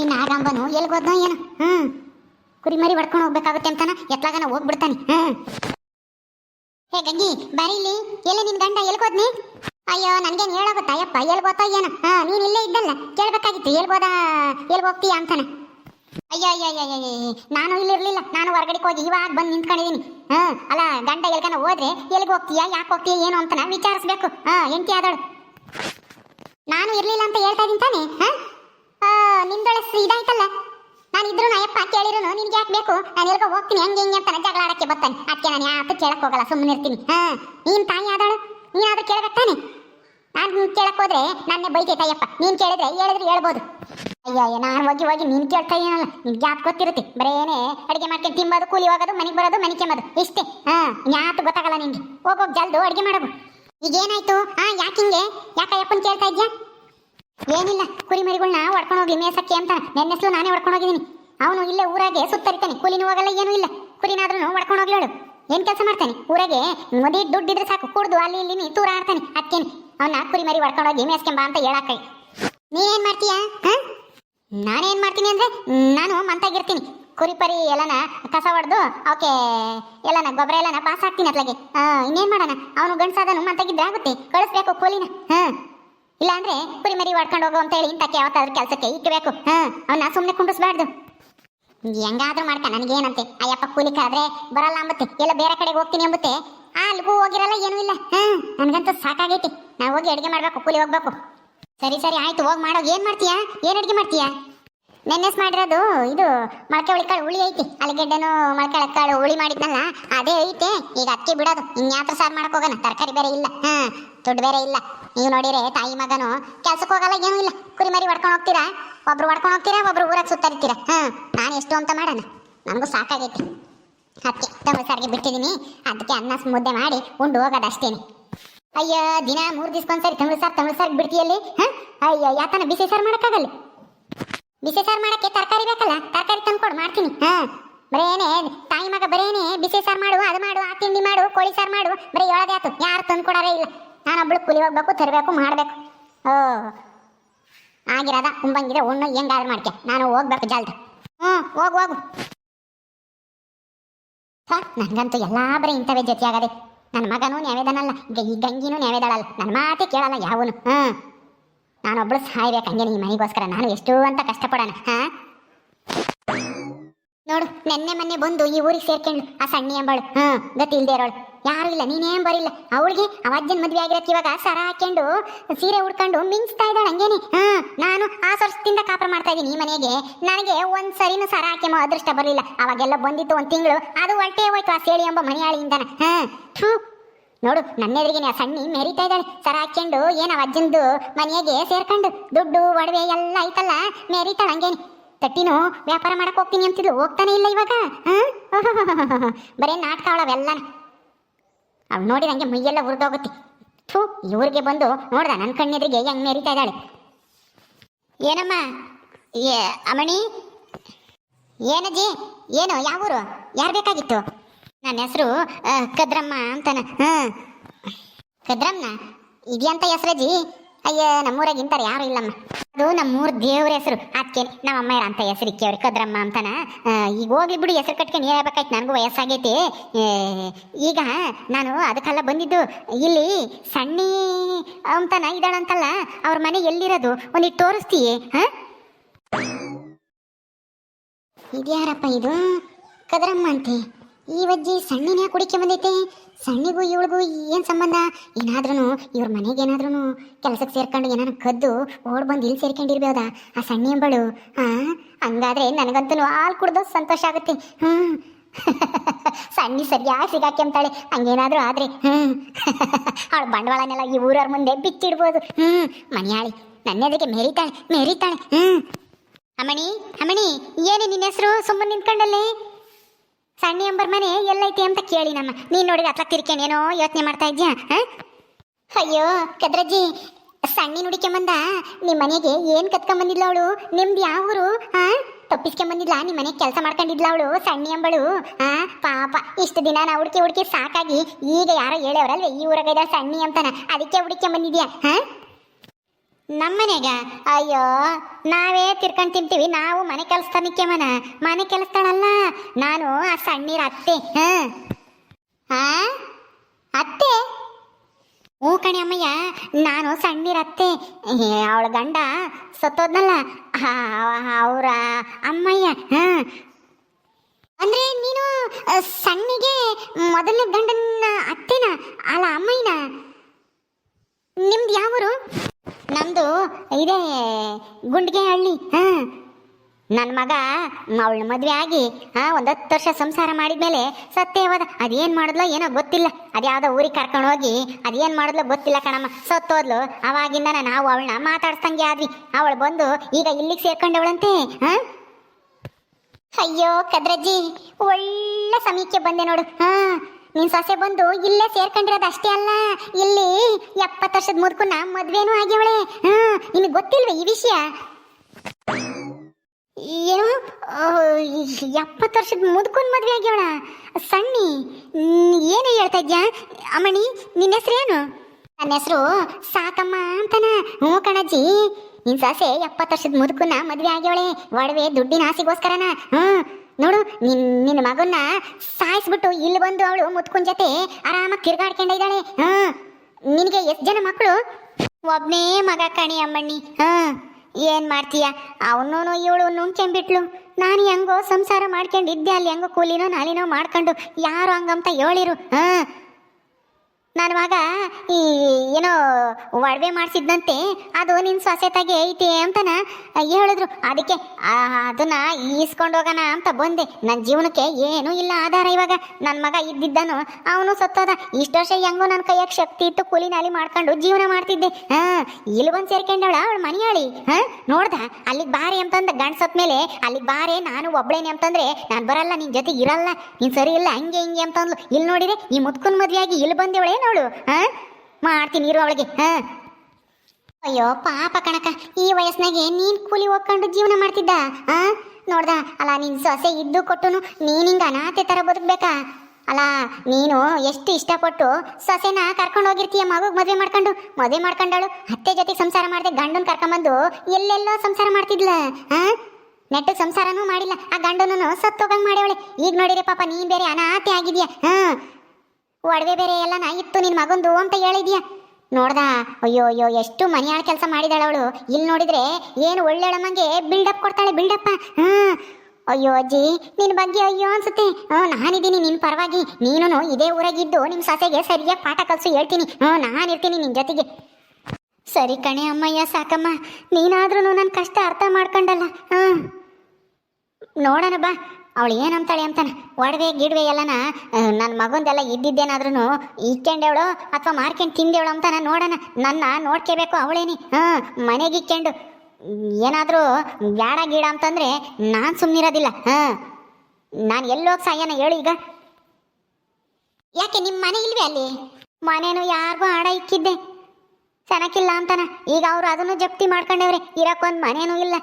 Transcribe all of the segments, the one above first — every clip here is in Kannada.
ಈ ನಾಗಂಬನು ಎಲ್ಗೋದ್ನೋ ಏನು. ಹ್ಮ್. ಕುರಿಮರಿ ಹೊಡ್ಕೊಂಡು ಹೋಗ್ಬೇಕಾಗುತ್ತೆ ಅಂತಾನ? ಎತ್ಲಾಗನ ಹೋಗ್ಬಿಡ್ತಾನೆ. ಹ್ಞೂ ಹೇ ಗಂಗಿ ಬರೀಲಿ ಎಲ್ಲಿ ನಿನ್ ಗಂಡ? ಎಲ್ಗೋದ್ನಿ ಅಯ್ಯೋ, ನನ್ಗೇನ್ ಹೇಳೋಗುತ್ತಾ? ಯಪ್ಪ ಎಲ್ಗೋತಾ ಏನು. ಹಾ, ನೀನು ಇಲ್ಲೇ ಇದ್ದಲ್ಲ. ಕೇಳ್ಬೇಕಾಗಿತ್ತು. ಎಲ್ಗೋದ ಎಲ್ಗ್ ಹೋಗ್ತೀಯ ಅಂತಾನೆ. ಅಯ್ಯೋ ಅಯ್ಯೋ ಅಯ್ಯೋ. ನಾನು ಇಲ್ಲಿರ್ಲಿಲ್ಲ ನಾನು ಹೊರಗಡೆ ಹೋಗಿ ಇವಾಗ ಬಂದು ನಿಂತ್ಕೊಂಡಿದ್ದೀನಿ ಹಾ ಅಲ್ಲ ಗಂಡ ಎಲ್ಗನ ಹೋದ್ರೆ ಎಲ್ಲಿಗೆ ಹೋಗ್ತೀಯಾ ಯಾಕೆ ಹೋಗ್ತೀಯ ಏನು ಅಂತ ವಿಚಾರಿಸ್ಬೇಕು ಹಾ ಎಂಟಿ ಆದಳು ನಾನು ಇರ್ಲಿಲ್ಲ ಅಂತ ಹೇಳ್ತಾ ಇದ್ದೀನಿ ತಾನೆ ಹಾ ನಿಂದೊಳೆ ಇದಾಯ್ತಲ್ಲ ನಾನು ಇದ್ರು ಅಯ್ಯಪ್ಪ ಕೇಳಿರೋನು, ನಿನ್ಗೆ ಯಾಕೆ ಬೇಕು? ನಾನು ಎಲ್ಗೋ ಹೋಗ್ತೀನಿ, ಹಂಗೆ ಹಿಂಗೆ ಅಂತ ಜಗಳ ಆಡಕ್ಕೆ ಬರ್ತಾನೆ ಅದಕ್ಕೆ ನಾನು ಯಾಕೆ ಕೇಳಕ್ ಹೋಗಲ್ಲ ಸುಮ್ಮನೆ ಇರ್ತೀನಿ. ಹಾ, ನೀನ್ ತಾಯಿ ಆದಳು. ನೀನಾದ್ರೂ ಕೇಳಬೇಕು ತಾನೆ ನಾನು ಕೇಳಕ್ ಹೋದ್ರೆ ನನ್ನೇ ಬೈತೈತೆ ತಾಯಪ್ಪ. ನೀನ್ ಕೇಳಿದ್ರೆ ಹೇಳಿದ್ರೆ ಹೇಳ್ಬೋದು. ಅಯ್ಯಯ್ಯ ಅಯ್ಯೋ, ನಾನು ಹೋಗಿ ಹೋಗಿ ನೀನ್ ಕೇಳ್ತಾ ಏನಲ್ಲ ನಿನ್ಗೆ ಯಾಕೆ ಗೊತ್ತಿರುತ್ತೆ? ಬರೇನೆ ಅಡಿಗೆ ಮಾಡ್ಕೊಂಡು ತಿಂಬೋದು ಕೂಲಿ ಹೋಗೋದು, ಮನೆಗೆ ಬರೋದು, ಮನೆ ಕೆಂಬೋದು ಇಷ್ಟೇ. ಹಾ ಯಾತು ಗೊತ್ತಾಗಲ್ಲ ನಿನ್ಗೆ. ಹೋಗೋಗಿ ಜಲ್ದು ಅಡಿಗೆ ಮಾಡೋದು. ಈಗೇನಾಯ್ತು? ಹಾ ಯಾಕಿಂಗೆ ಯಾಕ ಅಯ್ಯಪ್ಪನ ಕೇಳ್ತಾ ಇದ್ಯಾ? ಏನಿಲ್ಲ, ಕುರಿ ಮರಿಗಳನ್ನ ಹೊಡ್ಕೊಂಡು ಹೋಗಿ ಮೇಸಕ್ಕೆ ಅಂತ. ನೆನ್ನೆಸ್ಲು ನಾನೇ ಹೊಡ್ಕೊಂಡು ಹೋಗಿದ್ದೀನಿ. ಅವನು ಇಲ್ಲೇ ಊರಾಗೆ ಸುತ್ತರಿತಾನೆ ಕೂಲಿನೂ ಹೋಗಲ್ಲ ಏನೂ ಇಲ್ಲ. ಕುರಿನಾದ್ರೂ ಹೊಡ್ಕೊಂಡು ಹೇಳು ಏನು ಕೆಲಸ ಮಾಡ್ತಾನೆ? ಊರಾಗೆ ಮದಿ ದುಡ್ಡಿದ್ರೆ ಸಾಕು, ಕುಡ್ದು ಅಲ್ಲಿ ಇಲ್ಲಿ ತೂರ ಆಡ್ತಾನೆ ಅದಕ್ಕೇನೆ ಅವನ್ನ ಕುರಿ ಮರಿ ಹೊಡ್ಕೊಂಡು ಹೋಗಿ ಮೇಸ್ಕೊಂಬ ಅಂತ ಹೇಳಾಕೈ. ನೀ ಏನು ಮಾಡ್ತೀಯಾ? ನಾನೇನ್ ಮಾಡ್ತೀನಿ ಅಂದರೆ, ನಾನು ಮಂತಾಗಿರ್ತೀನಿ. ಕುರಿ ಪರಿ ಎಲ್ಲನ ಕಸ ಹೊಡೆದು, ಅವಕ್ಕೆ ಎಲ್ಲನ ಗೊಬ್ಬರ ಎಲ್ಲನ ಪಾಸ್ ಹಾಕ್ತೀನಿ ಅತ್ಲಾಗೆ ಇನ್ನೇನ್ ಮಾಡೋಣ? ಅವನು ಗಂಡಸಾದನು ಮಂತಾಗಿದ್ದರೆ ಆಗುತ್ತೆ. ಕಳಿಸ್ಬೇಕು ಕೂಲಿನ. ಹಾ. ಇಲ್ಲ ಅಂದ್ರೆ ಕುರಿ ಮರಿ ಹೊಡ್ಕೊಂಡು ಹೋಗು ಅಂತ ಹೇಳಿ ಇಂತಕ್ಕೆ ಯಾವತ್ತಾದ್ರೂ ಕೆಲಸಕ್ಕೆ ಇಕ್ಕಬೇಕು ಹಾ ಅವನ್ನ ಸುಮ್ಮನೆ ಕುಂಡಿಸ್ಬಾರ್ದು ಹೆಂಗಾದ್ರೂ ಮಾಡ್ಕ, ನನಗೇನಂತೆ. ಅಯ್ಯಪ್ಪ ಕೂಲಿಕಾದ್ರೆ ಬರಲ್ಲ ಅಂಬತ್ತೆ. ಎಲ್ಲ ಬೇರೆ ಕಡೆಗೆ ಹೋಗ್ತೀನಿ ಅಂಬತ್ತೆ. ಆ ಅಲ್ಲಿಗೂ ಹೋಗಿರಲ್ಲ, ಏನೂ ಇಲ್ಲ. ಹಾ, ನನಗಂತೂ ಸಾಕಾಗೈತಿ. ನಾವು ಹೋಗಿ ಅಡಿಗೆ ಮಾಡ್ಬೇಕು, ಕೂಲಿ ಹೋಗ್ಬೇಕು. ಸರಿ ಸರಿ, ಆಯ್ತು, ಹೋಗಿ ಮಾಡೋ. ಏನ್ ಮಾಡ್ತೀಯಾ? ಏನ್ ಅಡಿಗೆ ಮಾಡ್ತೀಯಾ? ನೆನ್ನೆಸ್ ಮಾಡಿರೋದು, ಇದು ಮೊಳಕೆ ಹುಳಿಕಾಳು ಹುಳಿ ಐತಿ. ಅಲ್ಲಿಗೆಡ್ಡೆನು ಮೊಳಕೆ ಕಾಳು ಹುಳಿ ಮಾಡಿದ್ನಲ್ಲ, ಅದೇ ಐತೆ. ಈಗ ಅಕ್ಕಿ ಬಿಡೋದು. ಇನ್ಯಾತ್ರ ಸಾರು ಮಾಡಕ್ ಹೋಗೋಣ. ತರಕಾರಿ ಬೇರೆ ಇಲ್ಲ. ಹಾ ದುಡ್ಡು ಬೇರೆ ಇಲ್ಲ. ನೀವು ನೋಡಿರೆ ತಾಯಿ ಮಗನು ಕೆಲ್ಸಕ್ಕೆ ಹೋಗಲ್ಲ, ಏನೂ ಇಲ್ಲ. ಕುರಿ ಮರಿ ಹೊಡ್ಕೊಂಡು ಹೋಗ್ತೀರಾ? ಒಬ್ರು ಹೊಡ್ಕೊಂಡು ಹೋಗ್ತೀರಾ, ಒಬ್ರು ಊರಾಗ ಸುತ್ತರಿತೀರಾ ಹಾ, ನಾನು ಎಷ್ಟು ಅಂತ ಮಾಡೋಣ. ನನಗೂ ಸಾಕಾಗೈತಿ. ಅದಕ್ಕೆ ತಮ್ಮ ಸಾರಿಗೆ ಬಿಟ್ಟಿದ್ದೀನಿ ಅದಕ್ಕೆ ಅನ್ನ ಮುದ್ದೆ ಮಾಡಿ ಉಂಡು ಹೋಗೋದು ಅಷ್ಟೇನೆ. ಅಯ್ಯೋ, ದಿನ ಮೂರು ದಿವ್ಸಕ್ಕೊಂದ್ಸರಿ ತಮಿಳು ಸಾರು ತಮಿಳು ಸಾರು ಬಿಡ್ತೀಯಲ್ಲಿ? ಹಾ? ಅಯ್ಯೋ, ಯಾತನ ಬಿಸಿ ಸಾರು ಮಾಡೋಕ್ಕಾಗಲ್ಲ. ಬಿಸಿ ಸಾರು ಮಾಡಕ್ಕೆ ತರಕಾರಿ ಬೇಕಲ್ಲ? ತರಕಾರಿ ತಂದ್ಕೊಡು ಮಾಡ್ತೀನಿ. ಹಾ. ಬರೇನೆ, ತಾಯಿ ಮಗ ಬರೇನೆ, ಬಿಸಿ ಸಾರು ಮಾಡು, ಅದು ಮಾಡು, ಆ ತಿಂಡಿ ಮಾಡು, ಕೋಳಿ ಸಾರು ಮಾಡು. ಬರೀ ಹೇಳೋದೇ ಆಯ್ತು ಯಾರು ತಂದ್ಕೊಡಾರೇ ಇಲ್ಲ. ನಾನೊಬ್ಳು ಕುಲಿ ಹೋಗ್ಬೇಕು, ತರಬೇಕು, ಮಾಡಬೇಕು. ಓ, ಆಗಿರದ ಉಂಬಂಗಿದೆ ಉಣ್ಣು, ಹೆಂಗಾದ್ರು ಮಾಡ್ಕೆ. ನಾನು ಹೋಗ್ಬೇಕು ಜಲ್ದ. ಹ್ಞೂ, ಹೋಗು ಹೋಗು. ಸರ್ ನನಗಂತೂ ಎಲ್ಲ ಬರೀ ಇಂಥವೇ ಜೊತೆ ಆಗದೆ. ನನ್ನ ಮಗನೂ ನ್ಯಾವೇದನಲ್ಲ ಈ ಗಂಗಿನೂ ನ್ಯಾವೇದಳಲ್ಲ. ನನ್ನ ಮಾತೇ ಕೇಳಲ್ಲ ಯಾವನು. ಹ್ಮ್ ನಾನೊಬ್ಳು ಸಾಯ್ಬೇಕು ಹಂಗೆ ಈ ಮನೆಗೋಸ್ಕರ. ನಾನು ಎಷ್ಟು ಅಂತ ಕಷ್ಟಪಡೋಣ, ಹಾ? ನೋಡು, ನೆನ್ನೆ ಮೊನ್ನೆ ಬಂದು ಈ ಊರಿಗೆ ಸೇರ್ಕೊಂಡ್ಳು, ಆ ಸಣ್ಣಿ ಎಂಬಳು ಹಾ ಗತಿ ಇಲ್ದೇ ಇರೋಳು. ಯಾರು ಇಲ್ಲ ನೀನೇನ್ ಬರಿಲ್ಲ ಅವಳಿಗೆ ಅವಜ್ಜನ್ ಮದ್ವೆ ಆಗಿರತ್ತೆ ಇವಾಗ ಸರ ಹಾಕೊಂಡು ಸೀರೆ ಉಡ್ಕೊಂಡು ಮಿಂಚ್ತಾ ಇದ್ದಾಳೆ ಹಂಗೇನಿ. ಹಾ ನಾನು ಆ ವರ್ಷದಿಂದ ಕಾಪರ ಮಾಡ್ತಾ ಇದ್ದೀನಿ ಈ ಮನೆಗೆ. ನನಗೆ ಒಂದ್ ಸರಿನು ಸರ ಹಾಕ್ಯಮೋ ಅದೃಷ್ಟ ಬರಲಿಲ್ಲ. ಅವಾಗೆಲ್ಲ ಬಂದಿತ್ತು ಒಂದ್ ತಿಂಗಳು. ಅದು ಹೊರಟೇ ಹೋಯ್ತು ಆ ಸೇಳಿ ಎಂಬ ಮನೆಯಾಳಿಯಿಂದನ. ಹಾ ಥೂ. ನೋಡು ನನ್ನ ಎದುರಿಗೆ ಆ ಸಣ್ಣಿ ಮೆರಿತಾ ಇದ್ದಾಳೆ. ಸರ ಹಾಕೊಂಡು ಏನ ಅಜ್ಜಂದು ಮನೆಗೆ ಸೇರ್ಕೊಂಡು, ದುಡ್ಡು, ಒಡವೆ ಎಲ್ಲ ಐತಲ್ಲ, ಮೆರಿತಾಳೆ ಹಂಗೇನಿ. ತಟ್ಟಿನು ವ್ಯಾಪಾರ ಮಾಡಕ್ ಹೋಗ್ತೀನಿ ಅಂತಿದ್ಲು, ಹೋಗ್ತಾನೆ ಇಲ್ಲ ಇವಾಗ. ಹಾ? ಬರೇ ನಾಟಕ ಅವಳವೆಲ್ಲನ. ಅವ್ಳು ನೋಡಿದ ಹಂಗೆ ಮೈಯೆಲ್ಲ ಉರಿದೋಗುತ್ತೆ. ಥೂ, ಇವ್ರಿಗೆ ಬಂದು ನೋಡ್ದ ನನ್ನ ಕಣ್ಣೆದ್ರಿಗೆ ಹೆಂಗ್ ಮೆರಿತಾ ಇದ್ದಾಳೆ. ಏನಮ್ಮ? ಏ, ಅಮಣಿ? ಏನಜ್ಜಿ? ಏನು ಯಾವೂರು ಯಾರು ಬೇಕಾಗಿತ್ತು? ನನ್ನ ಹೆಸರು ಕದ್ರಮ್ಮ ಅಂತಾನೆ. ಹ್ಞೂ ಕದ್ರಮ್ಮ ಇದೆಯಂತ ಹೆಸರಜ್ಜಿ? ಅಯ್ಯ, ನಮ್ಮೂರಾಗ ಇಂತಾರೆ ಯಾರು ಇಲ್ಲಮ್ಮ. ಅದು ನಮ್ಮೂರ ದೇವ್ರ ಹೆಸರು. ಅದಕ್ಕೆ ನಮ್ಮ ಅಮ್ಮಯ್ಯರ ಅಂತ ಹೆಸರು ಇಕ್ಕೇವ್ರಿ. ಕದ್ರಮ್ಮ ಅಂತಾನ? ಈಗ ಹೋಗ್ಲಿ ಬಿಡು, ಹೆಸರು ಕಟ್ಕೊಂಡು ಹೇಳ್ಬೇಕಾಯ್ತು ನನಗೂ ವಯಸ್ಸಾಗೈತಿ. ಈಗ ನಾನು ಅದಕ್ಕೆಲ್ಲ ಬಂದಿದ್ದು, ಇಲ್ಲಿ ಸಣ್ಣಿ ಅಂತಾನ ಇದ್ದಾಳಂತಲ್ಲ, ಅವ್ರ ಮನೆ ಎಲ್ಲಿರೋದು? ಒಂದಿಟ್ಟು ತೋರಿಸ್ತೀಯೇ? ಹಾ? ಇದ್ಯಾರಪ್ಪ ಇದು? ಕದ್ರಮ್ಮ ಅಂತೆ. ಈ ವಜ್ಜಿ ಸಣ್ಣಿನ ಕುಡಿಕೆ ಬಂದೈತೆ. ಸಣ್ಣಿಗೂ ಇವಳಿಗೂ ಏನು ಸಂಬಂಧ? ಏನಾದ್ರೂ ಇವ್ರ ಮನೆಗೆ ಏನಾದ್ರೂ ಕೆಲಸಕ್ಕೆ ಸೇರ್ಕೊಂಡು ಏನಾನ ಕದ್ದು ಓಡ್ ಬಂದು ಇಲ್ಲಿ ಸೇರ್ಕೊಂಡಿರ್ಬೋದ ಆ ಸಣ್ಣ ಎಂಬಳು ಹಾಂ ಹಂಗಾದ್ರೆ ನನಗಂತೂ ಹಾಲು ಕುಡ್ದು ಸಂತೋಷ ಆಗುತ್ತೆ. ಹ್ಞೂ ಸಣ್ಣಿ ಸರಿಯಾಗಿ ಸಿಗಾಕ್ಯಂತಾಳೆ ಹಂಗೇನಾದ್ರೂ ಆದ್ರೆ ಹ್ಞೂ ಅವಳು ಬಂಡವಾಳನೆಲ್ಲ ಈ ಊರವ್ರ ಮುಂದೆ ಬಿಚ್ಚಿಡ್ಬೋದು ಹ್ಞೂ ಮನೆಯಾಳಿ ನನ್ನ ಎದುರಿಗೆ ಮೆರಿತಾಳೆ ಮೆರಿತಾಳೆ. ಹ್ಞೂ ಅಮ್ಮಣಿ ಅಮ್ಮಣಿ, ಏನೇ ನಿನ್ನ ಹೆಸರು ಸುಮ್ಮನೆ ನಿಂತ್ಕೊಂಡಲ್ಲೇ? ಸಣ್ಣ ಎಂಬರ್ ಮನೆ ಎಲ್ಲೈತಿ ಅಂತ ಕೇಳಿ ನಮ್ಮ. ನೀನ್ ನೋಡಿದ ಅತ್ಲ ಯೋಚನೆ ಮಾಡ್ತಾ ಇದ್ಯಾ? ಅಯ್ಯೋ, ಕದ್ರಜ್ಜಿ, ಸಣ್ಣಿ ಬಂದಾ ನಿಮ್ಮ ಮನೆಗೆ ಏನ್ ಕತ್ಕೊಂಬಂದಿಲ್ಲ ಅವಳು? ನಿಮ್ದು ಯಾವ ಊರು? ಹಾ? ತಪ್ಪಿಸ್ಕೊಂಬಂದಿದ್ಲ ನಿಮ್ಮ ಮನೆಗೆ ಕೆಲಸ ಮಾಡ್ಕೊಂಡಿದ್ಲ ಅವಳು, ಸಣ್ಣ ಎಂಬಳು ಆ ಪಾಪ, ಇಷ್ಟು ದಿನ ನಾ ಹುಡುಕಿ ಹುಡುಕಿ ಸಾಕಾಗಿ ಈಗ ಯಾರೋ ಹೇಳವ್ರಲ್ವೇ ಈ ಊರಾಗ ಸಣ್ಣಿ ಅಂತಾನ. ಅದಕ್ಕೆ ಹುಡುಕೊಂಬಂದಿದ್ಯಾ ಹಾ? ನಮ್ಮನೆಗ, ಅಯ್ಯೋ, ನಾವೇ ತಿರ್ಕೊಂಡು ತಿಂತೀವಿ, ನಾವು ಮನೆ ಕೆಲಸ ಮನ. ಮನೆ ಕೆಲಸದಳಲ್ಲ ನಾನು ಆ ಸಣ್ಣೀರ ಅತ್ತೆ, ಹಾ. ಅತ್ತೆ? ಹ್ಞೂ ಕಣಿ ಅಮ್ಮಯ್ಯ, ನಾನು ಸಣ್ಣೀರ ಅತ್ತೆ. ಅವಳ ಗಂಡ ಸತ್ತೋದ್ನಲ್ಲ ಅವರ ಅಮ್ಮಯ್ಯ, ಹಾ. ಅಂದ್ರೆ ನೀನು ಸಣ್ಣಿಗೆ ಮೊದಲನೇ ಗಂಡನ ಅತ್ತೆನ? ಅಲ್ಲ, ಅಮ್ಮಯ್ಯನ? ನಿಮ್ದು ಯಾವೂರು? ನಮ್ದು ಇದೇ ಗುಂಡ್ಗೆ ಹಳ್ಳಿ ಹಾ. ನನ್ನ ಮಗ ಅವಳ ಮದುವೆ ಆಗಿ, ಹಾ, ಒಂದು ಹತ್ತು ವರ್ಷ ಸಂಸಾರ ಮಾಡಿದ್ಮೇಲೆ ಸತ್ತೇ ಹೋದ ಅದೇನು ಮಾಡಿದ್ಲೋ ಏನೋ ಗೊತ್ತಿಲ್ಲ. ಅದ್ಯಾವುದೋ ಊರಿಗೆ ಕರ್ಕೊಂಡು ಹೋಗಿ, ಅದೇನು ಮಾಡಿದ್ಲೋ ಗೊತ್ತಿಲ್ಲ ಕಣಮ್ಮ. ಸತ್ತೋದ್ಲು ಅವಾಗಿಂದ ನಾವು ಅವಳನ್ನ ಮಾತಾಡ್ಸಂಗೆ ಆದ್ವಿ. ಅವಳು ಬಂದು ಈಗ ಇಲ್ಲಿಗೆ ಸೇರ್ಕೊಂಡವಳಂತೆ, ಹಾ. ಅಯ್ಯೋ ಕದ್ರಜ್ಜಿ, ಒಳ್ಳೆ ಸಮೀಕ್ಷೆ ಬಂದೆ ನೋಡು, ಹಾ. ನಿನ್ ಸೊಸೆ ಬಂದು ಇಲ್ಲೇ ಸೇರ್ಕೊಂಡಿರೋದು ಅಷ್ಟೇ ಅಲ್ಲ, ಇಲ್ಲಿ ಎಪ್ಪತ್ತು ವರ್ಷದ ಮುದ್ಕುನ ಮದ್ವೆನೂ ಆಗ್ಯವಳೆ. ಹಾ ನಿಮಗೆ ಗೊತ್ತಿಲ್ವೇ ಈ ವಿಷಯ? ಏನು? ಎಪ್ಪತ್ತು ವರ್ಷದ ಮುದ್ಕುನ್ ಮದ್ವೆ ಆಗ್ಯವಳ? ಸಣ್ಣಿ, ಏನು ಹೇಳ್ತಾ ಇದ್ಯಾ? ಅಮ್ಮಣಿ ನಿನ್ನ ಹೆಸರೇನು ನನ್ನ ಹೆಸರು ಸಾಕಮ್ಮ ಅಂತನ. ಹ್ಞೂ ಕಣಜ್ಜಿ. ನಿನ್ ಸೊಸೆ ಎಪ್ಪತ್ತು ವರ್ಷದ ಮುದ್ಕುನ ಮದ್ವೆ ಆಗ್ಯವಳೆ. ಒಡವೆ ದುಡ್ಡಿನ ಆಸೆಗೋಸ್ಕರನ. ಹ್ಮ್. ನೋಡು ನಿನ್ ನಿನ್ನ ಮಗನ್ನ ಸಾಯಿಸ್ಬಿಟ್ಟು ಇಲ್ಲಿ ಬಂದು ಅವಳು ಮುತ್ಕೊಂಡ್ ಜೊತೆ ಆರಾಮಾಗಿ ತಿರ್ಗಾಡ್ಕೊಂಡ ಇದ್ದಾಳೆ. ಹ್ಮ್ ನಿನಗೆ ಎಷ್ಟು ಜನ ಮಕ್ಕಳು ಒಬ್ನೇ ಮಗ ಕಣಿ ಅಮ್ಮಣ್ಣಿ. ಹಾ ಏನು ಮಾಡ್ತೀಯ? ಅವನು ಇವಳು ನುಂಚಂಬಿಟ್ಲು ನಾನು ಹೆಂಗೋ ಸಂಸಾರ ಮಾಡ್ಕೊಂಡಿದ್ದೆ ಅಲ್ಲಿ ಹೆಂಗೋ ಕೂಲಿನೋ ನಾಲಿನೋ ಮಾಡ್ಕೊಂಡು ಯಾರು ಹಂಗಂತ ಹೇಳಿರು. ಹಾ ನನ್ನ ಮಗ ಈ ಏನೋ ಒಡವೆ ಮಾಡಿಸಿದ್ದಂತೆ ಅದು ನಿನ್ನ ಸೊಸೆತಾಗೆ ಐತಿ ಅಂತನ ಹೇಳಿದ್ರು. ಅದಕ್ಕೆ ಅದನ್ನ ಈಸ್ಕೊಂಡು ಹೋಗೋಣ ಅಂತ ಬಂದೆ. ನನ್ನ ಜೀವನಕ್ಕೆ ಏನೂ ಇಲ್ಲ ಆಧಾರ ಇವಾಗ. ನನ್ನ ಮಗ ಇದ್ದಿದ್ದನು, ಅವನು ಸತ್ತೋದ. ಇಷ್ಟು ವರ್ಷ ಹೆಂಗೋ ನನ್ನ ಕೈಯಾಗ ಶಕ್ತಿ ಇತ್ತು ಕೂಲಿ ನಾಲಿ ಮಾಡ್ಕೊಂಡು ಜೀವನ ಮಾಡ್ತಿದ್ದೆ. ಹಾ, ಇಲ್ಲಿ ಬಂದು ಸೇರ್ಕೊಂಡವಳ ಅವಳು ಮನೆಯಾಳಿ? ಹಾ, ನೋಡ್ದ? ಅಲ್ಲಿಗೆ ಬಾರಿ ಅಂತಂದ ಗಂಡ ಸತ್ ಮೇಲೆ, ಅಲ್ಲಿಗೆ ಬಾರೆ ನಾನು ಒಬ್ಳೇನೆ ಅಂತಂದ್ರೆ, ನಾನು ಬರಲ್ಲ, ನಿನ್ ಜೊತೆ ಇರಲ್ಲ, ನೀನು ಸರಿ ಇಲ್ಲ, ಹಂಗೆ ಹಿಂಗೆ ಅಂತಂದ್ಲು. ಇಲ್ಲಿ ನೋಡಿದ್ರೆ ಈ ಮುತ್ಕುನ್ ಮದುವೆಯಾಗಿ ಇಲ್ಲಿ ಬಂದೇವಳೆ? ಹಾ? ಮಾಡ್ತೀನಿ ಇರು ಅವಳಿಗೆ, ಹಾ? ಅಯ್ಯೋ, ಪಾಪ ಕಣಕ ಈ ವಯಸ್ಸಿನಾಗೆ ನೀನ್ ಕೂಲಿ ಹೋಗ್ಕೊಂಡು ಜೀವನ ಮಾಡ್ತಿದ್ದ ಆ ನೋಡ್ದ ಅಲ್ಲ ನಿನ್ ಸೊಸೆ ಇದ್ದು ಕೊಟ್ಟುನು ನೀನ್ ಹಿಂಗ ಅನಾಥೆ ತರ ಬದುಕ್ಬೇಕಾ? ಅಲ್ಲ ನೀನು ಎಷ್ಟು ಇಷ್ಟಪಟ್ಟು ಸೊಸೆನ ಕರ್ಕೊಂಡು ಹೋಗಿರ್ತೀಯ ಮಗುಗ್ ಮದ್ವೆ ಮಾಡ್ಕೊಂಡು? ಮದ್ವೆ ಮಾಡ್ಕೊಂಡಳು, ಅತ್ತೆ ಜೊತೆ ಸಂಸಾರ ಮಾಡಿದೆ, ಗಂಡನ್ ಕರ್ಕೊಂಬಂದು ಎಲ್ಲೆಲ್ಲೋ ಸಂಸಾರ ಮಾಡ್ತಿದ್ಲ ಆ ನೆಟ್ಟ ಸಂಸಾರನೂ ಮಾಡಿಲ್ಲ, ಆ ಗಂಡನೂ ಸತ್ತೋಗಂಗ್ ಮಾಡ್ಯವಳೆ. ಈಗ ನೋಡಿರಿ ಪಾಪ ನೀನ್ ಬೇರೆ ಅನಾಥೆ ಆಗಿದ್ಯಾ, ಹಾ? ಒಡವೆ ಬೇರೆ ಎಲ್ಲ ನಾ ಇತ್ತು ನಿನ್ ಮಗಂದು ಅಂತ ಹೇಳಿದ್ಯಾ? ನೋಡ್ದ, ಅಯ್ಯೋ ಅಯ್ಯೋ, ಎಷ್ಟು ಮನೆಯಾಳ ಕೆಲಸ ಮಾಡಿದಾಳ ಅವಳು. ಇಲ್ಲಿ ನೋಡಿದ್ರೆ ಏನು ಒಳ್ಳೆಳಮ್ಮಂಗೆ ಬಿಲ್ಡಪ್ ಕೊಡ್ತಾಳೆ ಬಿಲ್ಡಪ್ಪ ಹ್ಮ್ ಅಯ್ಯೋ ಅಜ್ಜಿ ನಿನ್ನ ಬಗ್ಗೆ ಅಯ್ಯೋ ಅನ್ಸುತ್ತೆ. ಹ್ಞೂ ನಾನಿದ್ದೀನಿ ನಿನ್ನ ಪರವಾಗಿ. ನೀನು ಇದೇ ಊರಾಗಿದ್ದು ನಿಮ್ಮ ಸೊಸೆಗೆ ಸರಿಯಾಗಿ ಪಾಠ ಕಲ್ಸು, ಹೇಳ್ತೀನಿ. ಹ್ಞೂ ನಾನಿರ್ತೀನಿ ನಿನ್ನ ಜೊತೆಗೆ. ಸರಿ ಕಣೆ ಅಮ್ಮಯ್ಯ, ಸಾಕಮ್ಮ. ನೀನಾದ್ರೂ ನನ್ನ ಕಷ್ಟ ಅರ್ಥ ಮಾಡ್ಕೊಂಡಲ್ಲ. ಹಾ. ನೋಡೋಣ ಬಾ. ಅವಳು ಏನಂತಾಳೆ ಅಂತಾನೆ? ಒಡವೆ, ಗಿಡವೆ ಎಲ್ಲನ ನನ್ನ ಮಗಂದೆಲ್ಲ ಇದ್ದಿದ್ದೇನಾದ್ರೂ ಇಕ್ಕೊಂಡವಳು ಅಥವಾ ಮಾರ್ಕೊಂಡು ತಿಂದೇವಳು ಅಂತಾನೆ ನೋಡೋಣ. ನನ್ನ ನೋಡ್ಕೋಬೇಕು ಅವಳೇನಿ. ಹಾಂ, ಮನೆಗೆ ಇಕ್ಕೊಂಡು ಏನಾದರೂ ಬ್ಯಾಡ ಗೀಡ ಅಂತಂದರೆ ನಾನು ಸುಮ್ಮನಿರೋದಿಲ್ಲ ಹಾಂ, ನಾನು ಎಲ್ಲೋಗಿ ಸಾಯನ ಹೇಳು ಈಗ. ಯಾಕೆ ನಿಮ್ಮ ಮನೆ ಇಲ್ವೇ ಅಲ್ಲಿ? ಮನೇನು ಯಾರಿಗೂ ಆಡ ಇಕ್ಕಿದ್ದೆ. ಚೆನ್ನಾಗಿಲ್ಲ ಅಂತಾನೆ. ಈಗ ಅವರು ಅದನ್ನು ಜಪ್ತಿ ಮಾಡ್ಕೊಂಡವ್ರೆ. ಇರೋಕ್ಕೊಂದು ಮನೇನೂ ಇಲ್ಲ.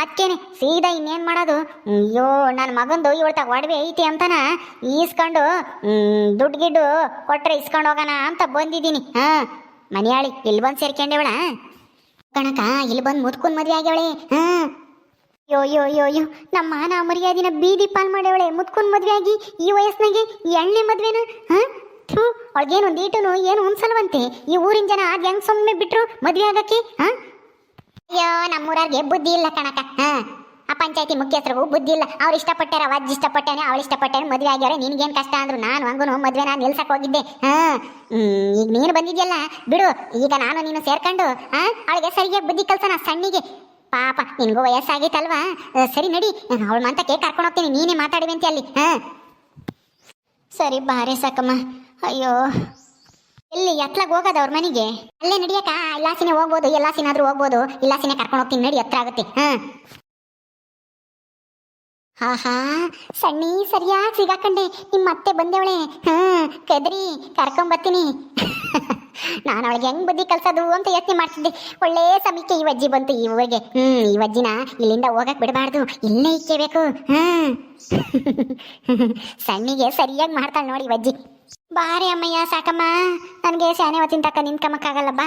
ಅದಕ್ಕೇನೆ ಸೀದಾ ಇನ್ನೇನು ಮಾಡೋದು? ಅಯ್ಯೋ ನನ್ನ ಮಗಂದು ಇವಳ್ತಾಗ ಒಡವೆ ಐತಿ ಅಂತಾನ? ಈಸ್ಕೊಂಡು ದುಡ್ಡು ಗಿಡ್ಡು ಕೊಟ್ರೆ ಇಸ್ಕೊಂಡು ಹೋಗೋಣ ಅಂತ ಬಂದಿದ್ದೀನಿ. ಹಾಂ, ಮನೆಯಾಳಿ, ಇಲ್ಲಿ ಬಂದು ಸೇರ್ಕೊಂಡೇವಳ ಕಣಕ, ಇಲ್ಲಿ ಬಂದು ಮುದ್ಕೊಂಡು ಮದುವೆ ಆಗ್ಯವಳೆ. ಹಾಂ. ಯೋ ಯೋ ಯೋ ಯೋ ನಮ್ಮ ಮಾನ ಮರ್ಯಾದಿನ ಬೀದಿ ಪಾಲ್ ಮಾಡ್ಯವಳೆ. ಮುದ್ಕೊಂಡು ಮದುವೆ ಆಗಿ ಈ ವಯಸ್ಸಿನಾಗೆ ಎಣ್ಣೆ ಮದ್ವೆನ? ಹಾಂ? ಥೂ ಅವಳಿಗೇನು ದೀಟನು ಏನು ಉನ್ಸಲ್ವಂತೆ ಈ ಊರಿನ ಜನ ಅದು ಹೆಂಗ್ ಸೊಮ್ಮೆ ಬಿಟ್ರು ಮದುವೆ ಆಗಕ್ಕೆ? ಹಾ? ಅಯ್ಯೋ, ನಮ್ಮೂರಾರ್ಗೆ ಬುದ್ಧಿ ಇಲ್ಲ ಕಣಕ ಹಾ, ಆ ಪಂಚಾಯತಿ ಮುಖ್ಯಸ್ಥರಿಗೂ ಬುದ್ಧಿ ಇಲ್ಲ. ಅವ್ರು ಇಷ್ಟಪಟ್ಟಾರ ಅಜ್ಜಿ ಇಷ್ಟಪಟ್ಟೇನೆ, ಅವಳು ಇಷ್ಟಪಟ್ಟೇನೆ ಮದುವೆ ಆಗ್ಯಾರೆ ನಿನ್ಗೇನು ಕಷ್ಟ ಅಂದ್ರು ನಾನು ಹಂಗೂ ಮದುವೆ ನಾನು ನಿಲ್ಸಕ್ಕೆ ಹೋಗಿದ್ದೆ. ಹಾ ಈಗ ನೀನು ಬಂದಿದ್ಯಲ್ಲ? ಬಿಡು, ಈಗ ನಾನು ನೀನು ಸೇರ್ಕೊಂಡು, ಹಾಂ, ಅವಳಿಗೆ ಸರಿಯಾಗಿ ಬುದ್ಧಿ ಕಲ್ಸೋಣ ಸಣ್ಣಿಗೆ. ಪಾಪ, ನಿನಗೂ ವಯಸ್ಸಾಗೈತಲ್ವಾ? ಸರಿ ನಡಿ, ಅವಳ ಮಂತಕ್ಕೆ ಕರ್ಕೊಂಡು ಹೋಗ್ತೀನಿ, ನೀನೇ ಮಾತಾಡುವಂತೆ ಅಲ್ಲಿ. ಹಾ. ಸರಿ ಬಾರೆ ಸಾಕಮ್ಮ. ಅಯ್ಯೋ ಎಲ್ಲಿ ಎತ್ಲಾಗ ಹೋಗೋದು ಅವ್ರ ಮನೆಗೆ? ಅಲ್ಲೇ ನಡಿಯಕ ಇಲ್ಲಾಸಿನೇ ಹೋಗ್ಬೋದು ಎಲ್ಲಾಸಿನಾದ್ರೂ ಹೋಗ್ಬೋದು ಇಲ್ಲಾಸಿನೇ ಕರ್ಕೊಂಡು ಹೋಗ್ತೀನಿ ನಡಿ, ಹತ್ರ ಆಗುತ್ತೆ. ಹಾ. ಹಾ ಸಣ್ಣಿ ಸರಿಯಾಗಿ ಸಿಗಾಕಂಡೆ ನಿಮ್ಮ ಅತ್ತೆ ಬಂದೇವಳೆ. ಹಾ, ಕದ್ರಿ ಕರ್ಕೊಂಬತ್ತೀನಿ ನಾನು ಅವಳಿಗೆ ಹೆಂಗ್ ಬುದ್ಧಿ ಕಲ್ಸೋದು ಅಂತ ಯೋಚನೆ ಮಾಡ್ತಿದ್ದೆ. ಒಳ್ಳೆ ಸಮಯಕ್ಕೆ ಈ ವಜ್ಜಿ ಬಂತು ಈ ಊರಿಗೆ. ಹ್ಮ್, ಈ ವಜ್ಜಿನ ಇಲ್ಲಿಂದ ಹೋಗಕ್ ಬಿಡಬಾರ್ದು. ಇಲ್ಲೇ ಇಕ್ಕೇಬೇಕು. ಹ್ಮ್ ಸಣ್ಣಿಗೆ ಸರಿಯಾಗಿ ಮಾಡ್ತಾಳೆ ನೋಡಿ ವಜ್ಜಿ ಬಾರಿ ಅಮ್ಮಯ್ಯ, ಸಾಕಮ್ಮ. ನನಗೆ ಶಾನೆ ಹೊತ್ತಿನ ತಕ್ಕ ನಿಂತ್ಕಮ್ಮಕ್ಕಾಗಲ್ಲ ಬಾ.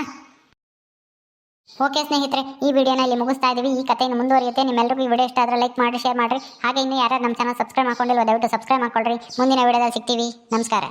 ಓಕೆ ಸ್ನೇಹಿತರೆ, ಈ ವಿಡಿಯೋನ ಇಲ್ಲಿ ಮುಗಿಸ್ತಾ ಇದ್ದೀವಿ ಈ ಕಥೆಯನ್ನು ಮುಂದುವರಿಯುತ್ತೆ. ನಿಮ್ಮೆಲ್ಲರಿಗೂ ಈ ವಿಡಿಯೋ ಇಷ್ಟ ಆದರೆ ಲೈಕ್ ಮಾಡಿ ಶೇರ್ ಮಾಡಿರಿ. ಹಾಗೆ ಇನ್ನೂ ಯಾರು ನಮ್ಮ ಚಾನಲ್ ಸಬ್ಸ್ಕ್ರೈಬ್ ಮಾಡ್ಕೊಂಡಿಲ್ಲ ದಯವಿಟ್ಟು ಸಬ್ಸ್ಕ್ರೈಬ್ ಮಾಡ್ಕೊಳ್ರಿ. ಮುಂದಿನ ವಿಡಿಯೋದಲ್ಲಿ ಸಿಗ್ತೀವಿ. ನಮಸ್ಕಾರ.